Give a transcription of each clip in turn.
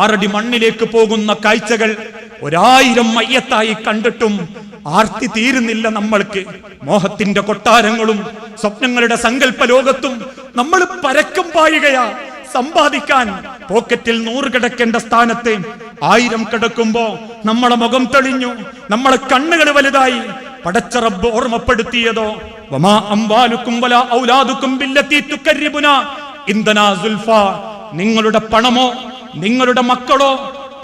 ആറടി മണ്ണിലേക്ക് പോകുന്ന കാഴ്ചകൾ ഒരായിരം മയ്യത്തായി കണ്ടിട്ടും ആർത്തി തീരുന്നില്ല നമ്മൾക്ക്. മോഹത്തിന്റെ കൊട്ടാരങ്ങളും സ്വപ്നങ്ങളുടെ സങ്കല്പ ലോകത്തും നമ്മൾ പരക്കം പായുകയാ. സമ്പാദിക്കാൻ പോക്കറ്റിൽ നൂറ് കിടക്കേണ്ട സ്ഥാനത്ത് ആയിരം കിടക്കുമ്പോ നമ്മളെ മുഖം തെളിഞ്ഞു. നമ്മളെ കണ്ണുകൾ വലുതായി. പടച്ചറബ് ഓർമ്മപ്പെടുത്തിയതോ വമാ അംവാലുക്കും വലാ ഔലാദുക്കും ഇന്ദനാ നിങ്ങളുടെ പണമോ നിങ്ങളുടെ മക്കളോ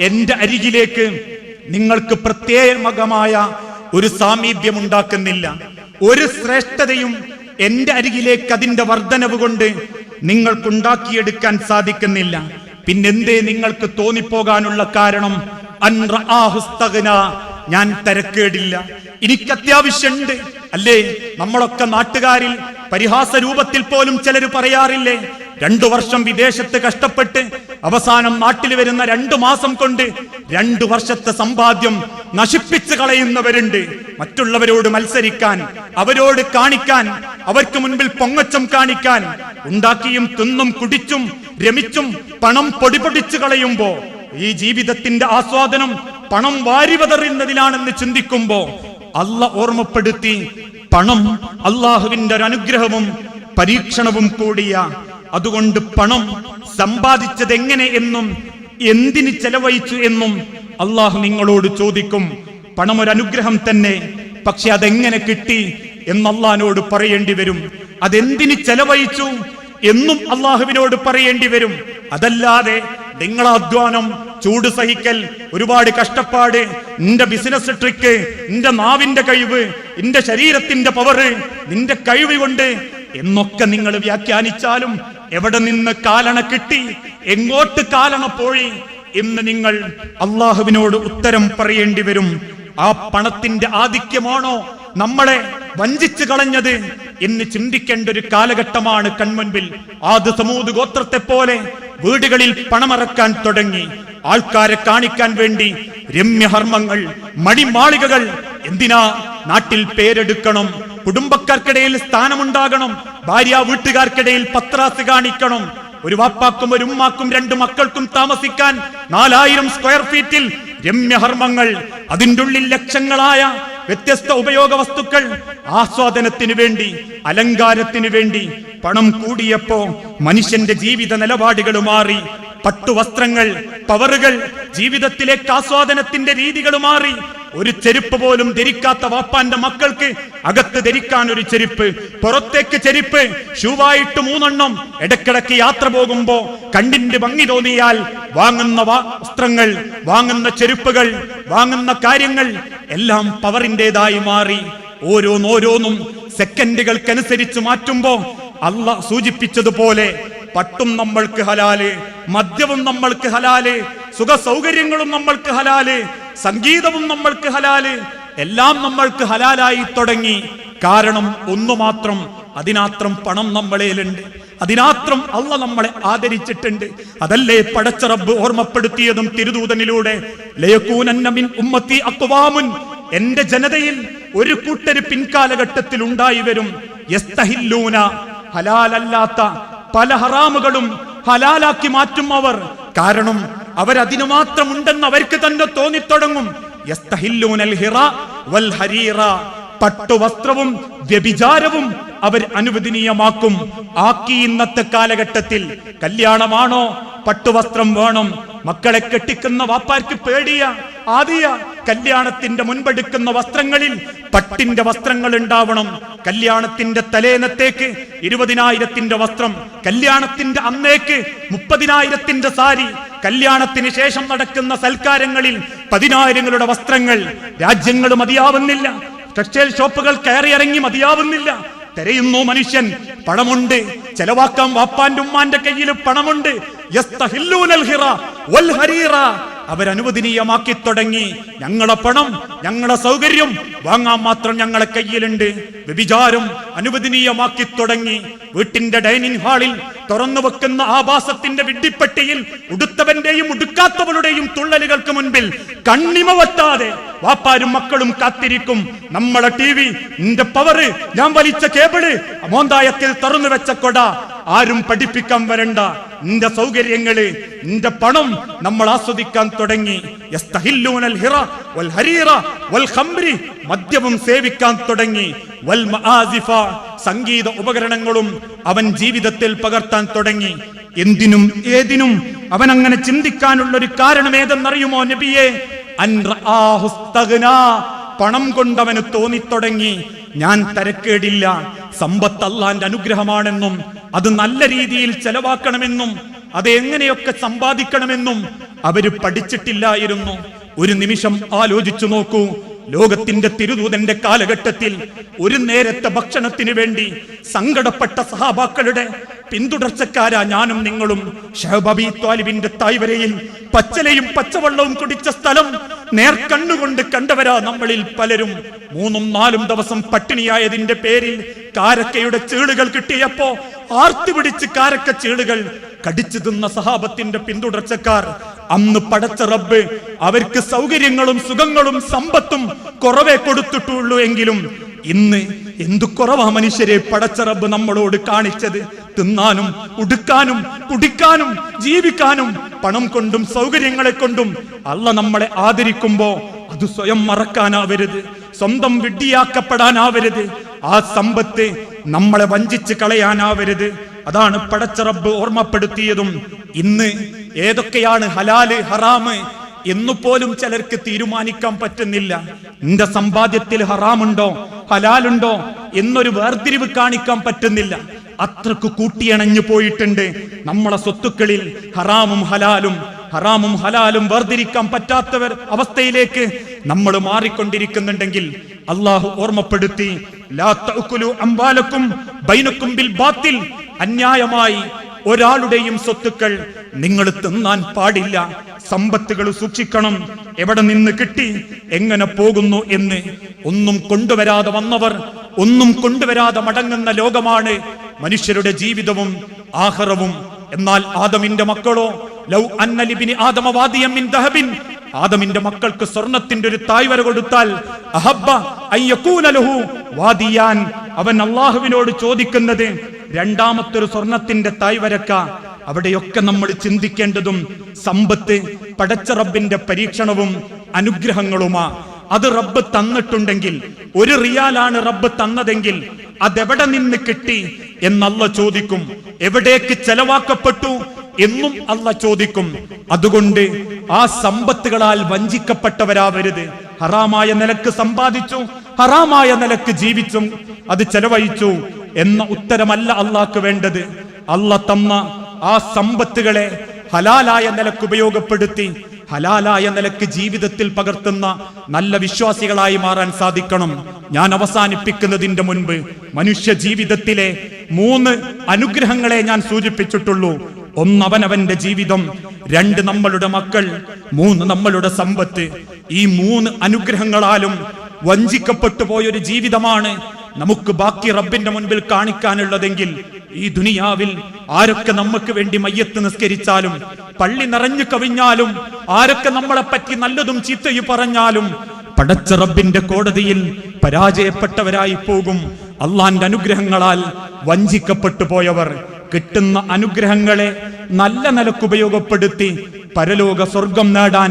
എന്റെ അരികിലേക്ക് നിങ്ങൾക്ക് പ്രത്യേകമായ ഒരു സാമീപ്യം ഉണ്ടാക്കുന്നില്ല. ഒരു ശ്രേഷ്ഠതയും എന്റെ അരികിലേക്ക് അതിന്റെ വർധനവ് കൊണ്ട് നിങ്ങൾക്കുണ്ടാക്കിയെടുക്കാൻ സാധിക്കുന്നില്ല. പിന്നെന്തേ നിങ്ങൾക്ക് തോന്നിപ്പോകാനുള്ള കാരണം? ഞാൻ തരക്കേടില്ല. എനിക്ക് അത്യാവശ്യമുണ്ട് അല്ലേ? നമ്മളൊക്കെ നാട്ടുകാരിൽ പരിഹാസ രൂപത്തിൽ പോലും ചിലർ പറയാറില്ലേ? രണ്ടു വർഷം വിദേശത്ത് കഷ്ടപ്പെട്ട് അവസാനം നാട്ടിൽ വരുന്ന രണ്ടു മാസം കൊണ്ട് രണ്ടു വർഷത്തെ സമ്പാദ്യം നശിപ്പിച്ചു കളയുന്നവരുണ്ട്. മറ്റുള്ളവരോട് മത്സരിക്കാൻ അവരോട് കാണിക്കാൻ അവർക്ക് മുൻപിൽ പൊങ്ങച്ചം കാണിക്കാൻ ഉണ്ടാക്കിയും തിന്നും കുടിച്ചും രമിച്ചും പണം പൊടിപൊടിച്ചു കളയുമ്പോ ഈ ജീവിതത്തിന്റെ ആസ്വാദനം പണം വാരിവതറുന്നതിലാണെന്ന് ചിന്തിക്കുമ്പോ അല്ല ഓർമ്മപ്പെടുത്തി പണം അള്ളാഹുവിന്റെ ഒരു അനുഗ്രഹവും പരീക്ഷണവും കൂടിയ അതുകൊണ്ട് പണം സമ്പാദിച്ചത് എങ്ങനെ എന്നും എന്തിന് ചെലവഴിച്ചു എന്നും അള്ളാഹു നിങ്ങളോട് ചോദിക്കും. പണം ഒരു അനുഗ്രഹം തന്നെ പക്ഷെ അതെങ്ങനെ കിട്ടി എന്ന് പറയേണ്ടി വരും. അതെന്തിന് ചെലവഴിച്ചു എന്നും അള്ളാഹുവിനോട് പറയേണ്ടി വരും. അതല്ലാതെ നിങ്ങളെ അധ്വാനം ചൂട് സഹിക്കൽ ഒരുപാട് കഷ്ടപ്പാട് നിന്റെ ബിസിനസ് ട്രിക്ക് നിന്റെ നാവിന്റെ കഴിവ് നിന്റെ ശരീരത്തിന്റെ പവറ് നിന്റെ കഴിവ് കൊണ്ട് എന്നൊക്കെ നിങ്ങൾ വ്യാഖ്യാനിച്ചാലും എവിടെ നിന്ന് കാലണ കിട്ടി? എങ്ങോട്ട് കാലണ പോയി? എന്ന് നിങ്ങൾ അള്ളാഹുവിനോട് ഉത്തരം പറയേണ്ടി വരും. ആ പണത്തിന്റെ ആധിക്യമാണോ നമ്മളെ വഞ്ചിച്ചു കളഞ്ഞത് എന്ന് ചിന്തിക്കേണ്ട ഒരു കാലഘട്ടമാണ് കൺമുൻപിൽ. ആദ്യ സമൂത് ഗോത്രത്തെ പോലെ വീടുകളിൽ പണമറക്കാൻ തുടങ്ങി. ആൾക്കാരെ കാണിക്കാൻ വേണ്ടി രമ്യഹർമ്മങ്ങൾ മണിമാളികകൾ എന്തിനാ നാട്ടിൽ പേരെടുക്കണം? കുടുംബക്കാർക്കിടയിൽ സ്ഥാനമുണ്ടാകണം ഭാര്യ വീട്ടുകാർക്കിടയിൽ പത്രാസ് കാണിക്കണം. ഒരു വാപ്പാക്കും ഒരു ഉമ്മാക്കും രണ്ട് മക്കൾക്കും താമസിക്കാൻ നാലായിരം സ്ക്വയർ ഫീറ്റിൽ രമ്യഹർമ്മങ്ങൾ അതിന്റെ ഉള്ളിൽ ലക്ഷങ്ങളായ വ്യത്യസ്ത ഉപയോഗ വസ്തുക്കൾ ആസ്വാദനത്തിന് വേണ്ടി അലങ്കാരത്തിന് വേണ്ടി പണം കൂടിയപ്പോ മനുഷ്യന്റെ ജീവിത നിലപാടുകൾ മാറി പട്ടുവസ്ത്രങ്ങൾ പവറുകൾ ജീവിതത്തിലേക്ക് ആസ്വാദനത്തിന്റെ രീതികൾ മാറി ഒരു ചെരുപ്പ് പോലും ധരിക്കാത്ത വാപ്പാന്റെ മക്കൾക്ക് അകത്ത് ധരിക്കാൻ ഒരു ചെരുപ്പ് പുറത്തേക്ക് ചെരുപ്പ് ഷൂവായിട്ട് മൂന്നെണ്ണം ഇടക്കിടക്ക് യാത്ര പോകുമ്പോ കണ്ടിന്റെ ഭംഗി തോന്നിയാൽ വാങ്ങുന്ന വസ്ത്രങ്ങൾ വാങ്ങുന്ന ചെരുപ്പുകൾ വാങ്ങുന്ന കാര്യങ്ങൾ എല്ലാം പവറിന്റെതായി മാറി. ഓരോന്നോരോന്നും സെക്കൻഡുകൾക്കനുസരിച്ച് മാറ്റുമ്പോ അല്ല സൂചിപ്പിച്ചതുപോലെ പട്ടും നമ്മൾക്ക് ഹലാൽ മദ്യവും നമ്മൾക്ക് ഹലാൽ സുഖ സൗകര്യങ്ങളും നമ്മൾക്ക് ഹലാൽ സംഗീതവും നമ്മൾക്ക് ഹലാൽ എല്ലാം നമ്മൾക്ക് ഹലാലായി തുടങ്ങി. കാരണം ഒന്നു മാത്രം അതിനാത്രം പണം നമ്മളേലുണ്ട്. അതിനാത്രം അള്ള നമ്മളെ ആദരിച്ചിട്ടുണ്ട്. അതല്ലേ പടച്ച റബ്ബ് ഓർമ്മപ്പെടുത്തിയതും തിരുദൂതനിലൂടെ. ലയക്കൂനന്നമിൻ ഉമ്മത്തി അക്വാമുൻ. എന്റെ ജനതയിൽ ഒരു കൂട്ടര് പിൻകാലഘട്ടത്തിൽ ഉണ്ടായി വരും. യസ്തഹില്ലൂന. ഹലാലല്ലാത്ത പല ഹറാമുകളും ഹലാലാക്കി മാറ്റും അവർ. കാരണം അവരതിനു മാത്രം ഉണ്ടെന്ന് അവർക്ക് തന്നെ തോന്നിത്തുടങ്ങും. പട്ടുവസ്ത്രവും വ്യഭിചാരവും അവർ അനുവദനീയമാക്കും. ആക്കി ഇന്നത്തെ കാലഘട്ടത്തിൽ കല്യാണമാണോ? പട്ടുവസ്ത്രം വേണം. മക്കളെ കെട്ടിക്കുന്ന വാപ്പാർക്ക് പേടിയ ആദിയ. കല്യാണത്തിന്റെ മുൻപെടുക്കുന്ന വസ്ത്രങ്ങളിൽ പട്ടിന്റെ വസ്ത്രങ്ങൾ ഉണ്ടാവണം. കല്യാണത്തിന്റെ തലേനത്തേക്ക് ഇരുപതിനായിരത്തിന്റെ വസ്ത്രം കല്യാണത്തിന്റെ അന്നേക്ക് മുപ്പതിനായിരത്തിന്റെ സാരി കല്യാണത്തിന് ശേഷം നടക്കുന്ന സൽക്കാരങ്ങളിൽ പതിനായിരങ്ങളുടെ വസ്ത്രങ്ങൾ രാജ്യങ്ങൾ മതിയാവുന്നില്ല. ടെക്സ്റ്റൈൽ ഷോപ്പുകൾ കയറി ഇറങ്ങി മതിയാവുന്നില്ല. തെരയുന്നു മനുഷ്യൻ. പണമുണ്ട്. ചെലവാക്കാൻ വാപ്പാന്റെ ഉമ്മാന്റെ കയ്യിൽ പണമുണ്ട്. അവരനുവദനീയമാക്കി തുടങ്ങി. ഞങ്ങളെ പണം ഞങ്ങളെ സൗകര്യം വാങ്ങാൻ മാത്രം ഞങ്ങളെ കയ്യിലുണ്ട്. വ്യഭിചാരം അനുവദനീയമാക്കി തുടങ്ങി. വീട്ടിന്റെ ഡൈനിങ് ഹാളിൽ തുറന്നു വെക്കുന്ന ആഭാസത്തിന്റെ വിഡ്ഢിപ്പെട്ടിയിൽ ഉടുത്തവന്റെയും ഉടുക്കാത്തവളുടെയും തുള്ളലുകൾക്ക് മുൻപിൽ കണ്ണിമ വട്ടാതെ വാപ്പാരും മക്കളും കാത്തിരിക്കും. നമ്മളെ ടി വി നിന്റെ പവറ് ഞാൻ വലിച്ച കേബിൾ മോന്തായത്തിൽ തുറന്നു വെച്ച കൊട ആരും പഠിപ്പിക്കാൻ വരണ്ട. നിന്റെ സൗകര്യങ്ങൾ നിന്റെ പണം നമ്മൾ ആസ്വദിക്കാൻ തുടങ്ങി. മദ്യവും സേവിക്കാൻ തുടങ്ങി. സംഗീത ഉപകരണങ്ങളും അവൻ ജീവിതത്തിൽ പകർത്താൻ തുടങ്ങി. എന്തിനും ഏതിനും അവൻ അങ്ങനെ ചിന്തിക്കാനുള്ള ഒരു കാരണം ഏതെന്നറിയുമോ നബിയെ അൻ. പണം കൊണ്ടവന് തോന്നിത്തുടങ്ങി. ഞാൻ തരക്കേടില്ല. സമ്പത്ത് അള്ളാന്റെ അനുഗ്രഹമാണെന്നും അത് നല്ല രീതിയിൽ ചെലവാക്കണമെന്നും അത് എങ്ങനെയൊക്കെ സമ്പാദിക്കണമെന്നും അവർ പഠിച്ചിട്ടില്ലായിരുന്നു. ഒരു നിമിഷം ആലോചിച്ചു നോക്കൂ. ലോകത്തിന്റെ തിരുദൂതന്റെ കാലഘട്ടത്തിൽ ഒരു നേരത്തെ ഭക്ഷണത്തിന് വേണ്ടി സങ്കടപ്പെട്ട സഹാബാക്കളുടെ പിന്തുടർച്ചക്കാരാ ഞാനും നിങ്ങളും. ഷഹബബി ത്വാലിബിന്റെ തായ്വരയിൽ പച്ചലയും പച്ചവെള്ളവും കുടിച്ച സ്ഥലം നേർക്കണ്ണുകൊണ്ട് കണ്ടവരാ നമ്മളിൽ പലരും. മൂന്നും നാലും ദിവസം പട്ടിണിയായതിന്റെ പേരിൽ കാരക്കയുടെ ചീളുകൾ കിട്ടിയപ്പോ ആർത്തുപിടിച്ച് കാരക്ക ചീളുകൾ കടിച്ചു തിന്ന സഹാബത്തിന്റെ പിന്തുടർച്ചക്കാർ. അന്ന് പടച്ച റബ്ബ് അവർക്ക് സൗകര്യങ്ങളും സുഖങ്ങളും സമ്പത്തും കുറവേ കൊടുത്തിട്ടുള്ളൂ എങ്കിലും ഇന്ന് എന്തു കുറവാ മനുഷ്യരെ പടച്ച റബ്ബ് നമ്മളോട് കാണിച്ചത്. തിന്നാനും ഉടുക്കാനും കുടിക്കാനും ജീവിക്കാനും പണം കൊണ്ടും സൗകര്യങ്ങളെ കൊണ്ടും അല്ല നമ്മളെ ആദരിക്കുമ്പോ അത് സ്വയം മറക്കാനാവരുത്. സ്വന്തം വിഡ്ഢിയാക്കപ്പെടാനാവരുത്. ആ സമ്പത്ത് നമ്മളെ വഞ്ചിച്ച് കളയാനാവരുത്. അതാണ് പടച്ചറബ് ഓർമ്മപ്പെടുത്തിയതും. ഇന്ന് ഏതൊക്കെയാണ് ഹലാൽ ഹറാമ് എന്നു പോലും ചിലർക്ക് തീരുമാനിക്കാൻ പറ്റുന്നില്ല. നിന്റെ സമ്പാദ്യത്തിൽ ഹറാമുണ്ടോ ഹലാലുണ്ടോ എന്നൊരു വേർതിരിവ് കാണിക്കാൻ പറ്റുന്നില്ല. അത്രയ്ക്ക് കൂട്ടിയണഞ്ഞു പോയിട്ടുണ്ട്. നമ്മളെ സ്വത്തുക്കളിൽ ഹറാമും ഹലാലും ഹറാമും ഹലാലും വേർതിരിക്കാൻ പറ്റാത്തവർ അവസ്ഥയിലേക്ക് നമ്മൾ മാറിക്കൊണ്ടിരിക്കുന്നുണ്ടെങ്കിൽ അള്ളാഹു ഓർമ്മപ്പെടുത്തി അംവാലക്കും ബൈനക്കും ബിൽ ബാത്തിൽ. അന്യായമായി ഒരാളുടെയും സ്വത്തുക്കൾ നിങ്ങൾ തിന്നാൻ പാടില്ല. സമ്പത്തുകൾ സൂക്ഷിക്കണം. എവിടെ നിന്ന് കിട്ടി? എങ്ങനെ പോകുന്നു എന്ന് ഒന്നും കൊണ്ടുവരാതെ വന്നവർ ഒന്നും കൊണ്ടുവരാതെ മടങ്ങുന്ന ലോകമാണ് മനുഷ്യരുടെ ജീവിതവും ആഹറവും. എന്നാൽ ആദമിന്റെ മക്കളോ ലൗ അന്നലിബിനി ആദമവാദിയം മിൻ ദഹബിൻ. ആദമിന്റെ മക്കൾക്ക് സ്വർണത്തിന്റെ ഒരു തായ്വര കൊടുത്താൽ അഹബ്ബ അയ്യക്കൂന ലഹു വാദിയാൻ. അവൻ അള്ളാഹുവിനോട് ചോദിക്കുന്നത് രണ്ടാമത്തെ ഒരു സ്വർണത്തിന്റെ തായ്വരക്ക. അവിടെയൊക്കെ നമ്മൾ ചിന്തിക്കേണ്ടതും സമ്പത്ത് പടച്ച റബ്ബിന്റെ പരീക്ഷണവും അനുഗ്രഹങ്ങളുമാ. അത് റബ്ബ് തന്നിട്ടുണ്ടെങ്കിൽ ഒരു റിയാലാണ് റബ്ബ് തന്നതെങ്കിൽ അതെവിടെ നിന്ന് കിട്ടി എന്നല്ല ചോദിക്കും. എവിടേക്ക് ചെലവാക്കപ്പെട്ടു എന്നും അല്ല ചോദിക്കും. അതുകൊണ്ട് ആ സമ്പത്തുകളാൽ വഞ്ചിക്കപ്പെട്ടവരാവരുത്. ഹറാമായ നിലയ്ക്ക് സമ്പാദിച്ചു ഹറാമായ നിലയ്ക്ക് ജീവിച്ചും അത് ചെലവഴിച്ചു എന്ന ഉത്തരമല്ല അള്ളാഹ്ക്ക് വേണ്ടത്. അല്ല തന്ന ആ സമ്പത്തുകളെ ഹലാലായ നിലയ്ക്ക് ഉപയോഗപ്പെടുത്തി ഹലാലായ നിലയ്ക്ക് ജീവിതത്തിൽ പകർത്തുന്ന നല്ല വിശ്വാസികളായി മാറാൻ സാധിക്കണം. ഞാൻ അവസാനിപ്പിക്കുന്നതിന്റെ മുൻപ് മനുഷ്യ ജീവിതത്തിലെ മൂന്ന് അനുഗ്രഹങ്ങളെ ഞാൻ സൂചിപ്പിച്ചിട്ടുള്ളൂ. ഒന്ന് അവനവന്റെ ജീവിതം രണ്ട് നമ്മളുടെ മക്കൾ മൂന്ന് നമ്മളുടെ സമ്പത്ത്. ഈ മൂന്ന് അനുഗ്രഹങ്ങളാലും വഞ്ചിക്കപ്പെട്ടു പോയൊരു ജീവിതമാണ് നമുക്ക് ബാക്കി റബ്ബിന്റെ മുൻപിൽ കാണിക്കാനുള്ളതെങ്കിൽ ഈ ദുനിയാവിൽ ആരൊക്കെ നമുക്ക് വേണ്ടി മയ്യത്ത് നിസ്കരിച്ചാലും പള്ളി നിറഞ്ഞു കവിഞ്ഞാലും ആരൊക്കെ നമ്മളെ പറ്റി നല്ലതും ചീത്തയും പറഞ്ഞാലും പടച്ചറബിന്റെ കോടതിയിൽ പരാജയപ്പെട്ടവരായി പോകും. അള്ളാന്റെ അനുഗ്രഹങ്ങളാൽ വഞ്ചിക്കപ്പെട്ടു പോയവർ കിട്ടുന്ന അനുഗ്രഹങ്ങളെ നല്ല നിലയ്ക്ക് ഉപയോഗപ്പെടുത്തി പരലോക സ്വർഗം നേടാൻ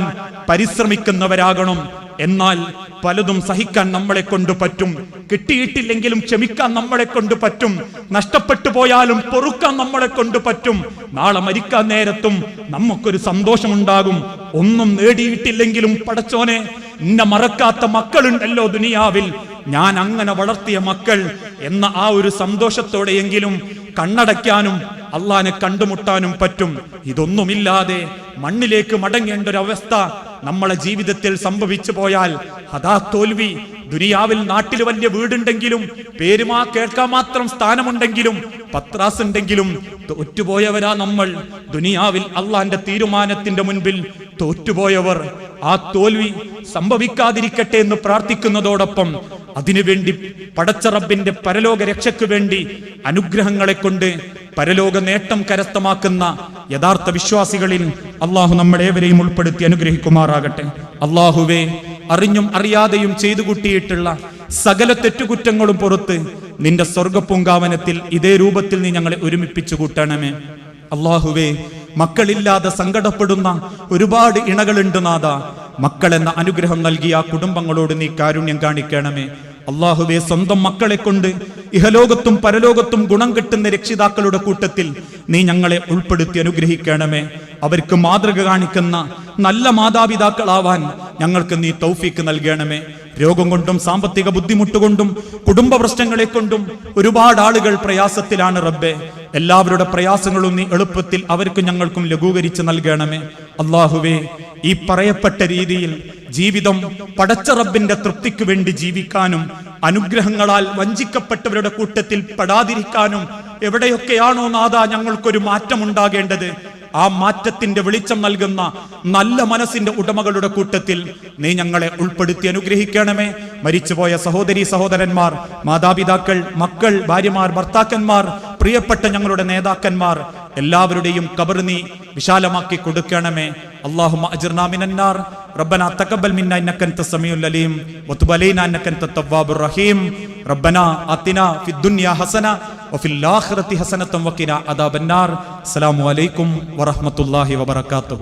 പരിശ്രമിക്കുന്നവരാകണം. എന്നാൽ പലതും സഹിക്കാൻ നമ്മളെ കൊണ്ട് പറ്റും. കിട്ടിയിട്ടില്ലെങ്കിലും ക്ഷമിക്കാൻ നമ്മളെ കൊണ്ട് പറ്റും. നഷ്ടപ്പെട്ടു പോയാലും പൊറുക്കാൻ നമ്മളെ കൊണ്ട് പറ്റും. നാളെ മരിക്കാൻ നേരത്തും നമുക്കൊരു സന്തോഷമുണ്ടാകും. ഒന്നും നേടിയിട്ടില്ലെങ്കിലും പടച്ചോനെ എന്നെ മറക്കാത്ത മക്കളുണ്ടല്ലോ ദുനിയാവിൽ. ഞാൻ അങ്ങനെ വളർത്തിയ മക്കൾ എന്ന ആ ഒരു സന്തോഷത്തോടെയെങ്കിലും കണ്ണടയ്ക്കാനും അള്ളാനെ കണ്ടുമുട്ടാനും പറ്റും. ഇതൊന്നുമില്ലാതെ മണ്ണിലേക്ക് മടങ്ങേണ്ട ഒരു അവസ്ഥ നമ്മളെ ജീവിതത്തിൽ സംഭവിച്ചു പോയാൽ അതാ തോൽവി. ദുനിയാവിൽ നാട്ടിൽ വലിയ വീടുണ്ടെങ്കിലും പേരുമാ കേൾക്കാൻ മാത്രം സ്ഥാനമുണ്ടെങ്കിലും പത്രാസ് ഉണ്ടെങ്കിലും തോറ്റുപോയവരാ നമ്മൾ. ദുനിയാവിൽ അള്ളാന്റെ തീരുമാനത്തിന്റെ മുൻപിൽ തോറ്റുപോയവർ. ആ തോൽവി സംഭവിക്കാതിരിക്കട്ടെ എന്ന് പ്രാർത്ഥിക്കുന്നതോടൊപ്പം അതിനുവേണ്ടി പടച്ചറബിന്റെ പരലോക രക്ഷയ്ക്ക് വേണ്ടി അനുഗ്രഹങ്ങളെ കൊണ്ട് പരലോക നേട്ടം കരസ്ഥമാക്കുന്ന യഥാർത്ഥ വിശ്വാസികളിൽ അള്ളാഹു നമ്മളേവരെയും ഉൾപ്പെടുത്തി അനുഗ്രഹിക്കുമാറാകട്ടെ. അള്ളാഹുവേ അറിഞ്ഞും അറിയാതെയും ചെയ്തു കൂട്ടിയിട്ടുള്ള സകല തെറ്റുകുറ്റങ്ങളും പുറത്ത് നിന്റെ സ്വർഗപ്പൂങ്കാവനത്തിൽ ഇതേ രൂപത്തിൽ നീ ഞങ്ങളെ ഒരുമിപ്പിച്ചു കൂട്ടണമേ. അള്ളാഹുവേ മക്കളില്ലാതെ സങ്കടപ്പെടുന്ന ഒരുപാട് ഇണകളുണ്ട് നാഥ. മക്കളെന്ന അനുഗ്രഹം നൽകിയ ആ കുടുംബങ്ങളോട് നീ കാരുണ്യം കാണിക്കണമേ. അള്ളാഹുവെ സ്വന്തം മക്കളെ കൊണ്ട് ഇഹലോകത്തും പരലോകത്തും ഗുണം കിട്ടുന്ന രക്ഷിതാക്കളുടെ കൂട്ടത്തിൽ നീ ഞങ്ങളെ ഉൾപ്പെടുത്തി അനുഗ്രഹിക്കണമേ. അവർക്ക് മാതൃക കാണിക്കുന്ന നല്ല മാതാപിതാക്കളാവാൻ ഞങ്ങൾക്ക് നീ തൗഫീക്ക് നൽകണമേ. രോഗം കൊണ്ടും സാമ്പത്തിക ബുദ്ധിമുട്ടുകൊണ്ടും കുടുംബ പ്രശ്നങ്ങളെ കൊണ്ടും ഒരുപാട് ആളുകൾ പ്രയാസത്തിലാണ് റബ്ബെ. എല്ലാവരുടെ പ്രയാസങ്ങളും നീ എളുപ്പത്തിൽ അവർക്കും ഞങ്ങൾക്കും ലഘൂകരിച്ച് നൽകണമേ. അള്ളാഹുവേ ഈ പറയപ്പെട്ട രീതിയിൽ ജീവിതം പടച്ച റബ്ബിന്റെ തൃപ്തിക്ക് വേണ്ടി ജീവിക്കാനും അനുഗ്രഹങ്ങളാൽ വഞ്ചിക്കപ്പെട്ടവരുടെ കൂട്ടത്തിൽ പെടാതിരിക്കാനും എവിടെയൊക്കെയാണോ നാഥ ഞങ്ങൾക്കൊരു മാറ്റമുണ്ടാകേണ്ടത് ആ മാറ്റത്തിന്റെ വെളിച്ചം നൽകുന്ന നല്ല മനസ്സിന്റെ ഉടമകളുടെ കൂട്ടത്തിൽ നീ ഞങ്ങളെ ഉൾപ്പെടുത്തി അനുഗ്രഹിക്കണമേ. മരിച്ചുപോയ സഹോദരി സഹോദരന്മാർ മാതാപിതാക്കൾ മക്കൾ ഭാര്യമാർ ഭർത്താക്കന്മാർ പ്രിയപ്പെട്ട ഞങ്ങളുടെ നേതാക്കന്മാർ എല്ലാവരുടെയും കബർ നീ വിശാലമാക്കി കൊടുക്കണമേ. അള്ളാഹു അജിർനാമിനാർ ربنا تقبل منا إنك أنت السميع العليم وتب علينا إنك أنت التواب الرحيم. ربنا آتنا في الدنيا حسنة وفي الآخرة حسنة وقنا عذاب النار. السلام عليكم ورحمة الله وبركاته.